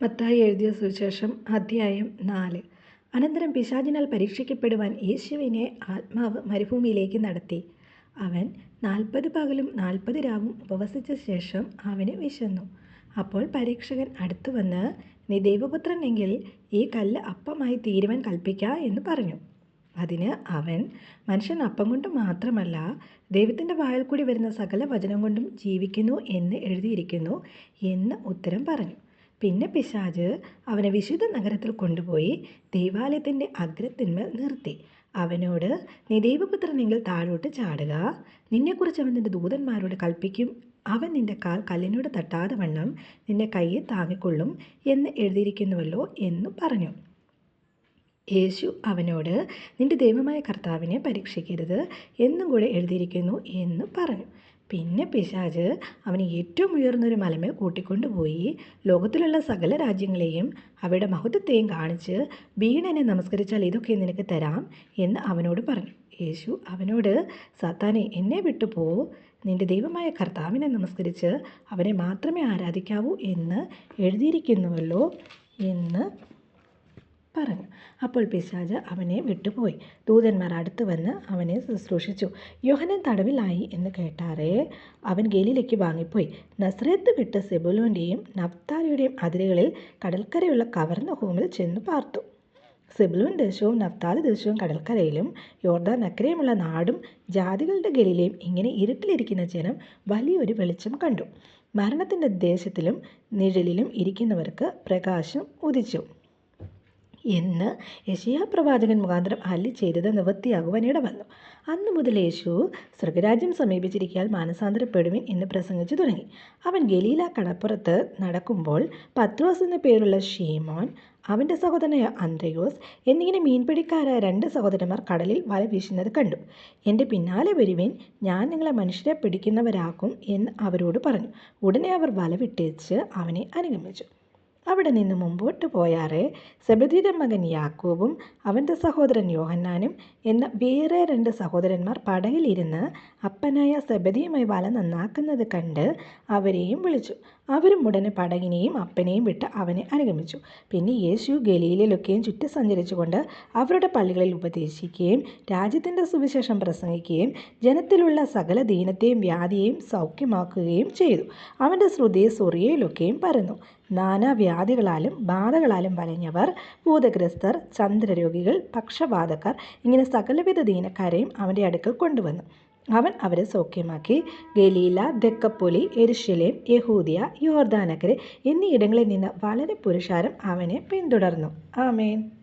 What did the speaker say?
മത്തായി എഴുതിയ സുവിശേഷം അധ്യായം നാല്. അനന്തരം പിശാചിനാൽ പരീക്ഷിക്കപ്പെടുവാൻ യേശുവിനെ ആത്മാവ് മരുഭൂമിയിലേക്ക് നടത്തി. അവൻ നാൽപ്പത് പകലും നാൽപ്പത് രാവും ഉപവസിച്ച ശേഷം അവന് വിശന്നു. അപ്പോൾ പരീക്ഷകൻ അടുത്തു വന്ന് നീ ദൈവപുത്രൻ എങ്കിൽ ഈ കല്ല് അപ്പമായി തീരുവാൻ കൽപ്പിക്ക എന്ന് പറഞ്ഞു. അതിന് അവൻ മനുഷ്യൻ അപ്പം കൊണ്ട് മാത്രമല്ല ദൈവത്തിന്റെ വായിൽ കൂടി വരുന്ന സകല വചനം കൊണ്ടും ജീവിക്കുന്നു എന്ന് എഴുതിയിരിക്കുന്നു എന്ന് ഉത്തരം പറഞ്ഞു. പിന്നെ പിശാച് അവനെ വിശുദ്ധ നഗരത്തിൽ കൊണ്ടുപോയി ദൈവാലയത്തിന്റെ അഗ്രത്തിന്മേൽ നിർത്തി. അവനോട് നീ ദൈവപുത്രനെങ്കിൽ താഴോട്ട് ചാടുക. നിന്നെക്കുറിച്ച് അവൻ നിന്റെ ദൂതന്മാരോട് കൽപ്പിക്കും. അവൻ നിന്റെ കാൽ കല്ലിനോട് തട്ടാതെ വണ്ണം നിന്നെ കയ്യെ താങ്ങിക്കൊള്ളും എന്ന് എഴുതിയിരിക്കുന്നുവല്ലോ എന്ന് പറഞ്ഞു. യേശു അവനോട് നിന്റെ ദൈവമായ കർത്താവിനെ പരീക്ഷിക്കരുത്. എന്നും കൂടെ എഴുതിയിരിക്കുന്നു എന്ന് പറഞ്ഞു. പിന്നെ പിശാജ് അവന് ഏറ്റവും ഉയർന്നൊരു മലമേൽ കൂട്ടിക്കൊണ്ടുപോയി. ലോകത്തിലുള്ള സകല രാജ്യങ്ങളെയും അവയുടെ മഹത്വത്തെയും കാണിച്ച് വീണനെ നമസ്കരിച്ചാൽ ഇതൊക്കെ നിനക്ക് തരാം എന്ന് അവനോട് പറഞ്ഞു. യേശു അവനോട് സത്താനെ എന്നെ വിട്ടു പോ. നിന്റെ ദൈവമായ കർത്താവിനെ നമസ്കരിച്ച് അവനെ മാത്രമേ ആരാധിക്കാവൂ എന്ന് എഴുതിയിരിക്കുന്നുവല്ലോ എന്ന് പറഞ്ഞു. അപ്പോൾ പിശാജ് അവനെ വിട്ടുപോയി. ദൂതന്മാർ അടുത്ത് വന്ന് അവനെ ശുശ്രൂഷിച്ചു. യോഹനൻ തടവിലായി എന്ന് കേട്ടാറേ അവൻ ഗലിയിലേക്ക് വാങ്ങിപ്പോയി. നസ്രത്ത് വിട്ട് സെബുലോന്റെയും നഫ്താലിയുടെയും അതിരുകളിൽ കടൽക്കരയുള്ള കവർന്ന ഹോമിൽ ചെന്ന് പാർത്തു. സെബുലൂൻ ദേശവും നഫ്താലി ദേശവും കടൽക്കരയിലും യോർദാൻ അക്കരയുമുള്ള നാടും ജാതികളുടെ ഗലിയിലെയും ഇങ്ങനെ ഇരുട്ടിലിരിക്കുന്ന ജനം വലിയൊരു വെളിച്ചം കണ്ടു. മരണത്തിന്റെ ദേശത്തിലും നിഴലിലും ഇരിക്കുന്നവർക്ക് പ്രകാശം ഉദിച്ചു. എന്ന് യശയാ പ്രവാചകൻ മുഖാന്തരം അല്ലി ചെയ്തത് നിവൃത്തിയാകുവാൻ ഇടവന്നു. അന്നു മുതൽ യേശു സ്വർഗരാജ്യം സമീപിച്ചിരിക്കാൻ മാനസാന്തരപ്പെടുവിൻ എന്ന് പ്രസംഗിച്ചു തുടങ്ങി. അവൻ ഗലീല കടപ്പുറത്ത് നടക്കുമ്പോൾ പത്രോസ് എന്ന പേരുള്ള ഷീമോൻ അവന്റെ സഹോദരനായ അന്ത്രയോസ് എന്നിങ്ങനെ മീൻപിടിക്കാരായ രണ്ട് സഹോദരന്മാർ കടലിൽ വല വീശുന്നത് കണ്ടു. എന്റെ പിന്നാലെ വരുവിൻ ഞാൻ നിങ്ങളെ മനുഷ്യരെ പിടിക്കുന്നവരാക്കും എന്ന് അവരോട് പറഞ്ഞു. ഉടനെ അവർ വല വിട്ടേച്ച് അവനെ അനുഗമിച്ചു. അവിടെ നിന്ന് മുമ്പോട്ട് പോയാറെ സെബദിയുടെ മകൻ യാക്കോബും അവന്റെ സഹോദരൻ യോഹന്നാനും എന്ന വേറെ രണ്ട് സഹോദരന്മാർ പടയിലിരുന്ന് അപ്പനായ സെബദിയുമായി വല നന്നാക്കുന്നത് കണ്ട് അവരെയും വിളിച്ചു. അവരും ഉടനെ പടകിനെയും അപ്പനെയും വിട്ട് അവനെ അനുഗമിച്ചു. പിന്നെ യേശു ഗലീലയിലൊക്കെയും ചുറ്റി സഞ്ചരിച്ചുകൊണ്ട് അവരുടെ പള്ളികളിൽ ഉപദേശിക്കുകയും രാജ്യത്തിന്റെ സുവിശേഷം പ്രസംഗിക്കുകയും ജനത്തിലുള്ള സകല ദീനത്തെയും വ്യാധിയെയും സൗഖ്യമാക്കുകയും ചെയ്തു. അവന്റെ ശ്രുതി സൊറിയയിലൊക്കെയും പരന്നു. നാനാവ്യാധികളാലും ബാധകളാലും വലഞ്ഞവർ ഭൂതഗ്രസ്തർ ചന്ദ്രരോഗികൾ പക്ഷപാതക്കാർ ഇങ്ങനെ സകലവിധ ദീനക്കാരെയും അവന്റെ അടുക്കൽ കൊണ്ടുവന്നു. അവൻ അവരെ സൗഖ്യമാക്കി. ഗലീല ദക്കപ്പൊലി എരുഷലേം യഹൂദിയ യോർദാനക്കരെ എന്നീ ഇടങ്ങളിൽ നിന്ന് വളരെ പുരുഷാരം അവനെ പിന്തുടർന്നു. ആമേൻ.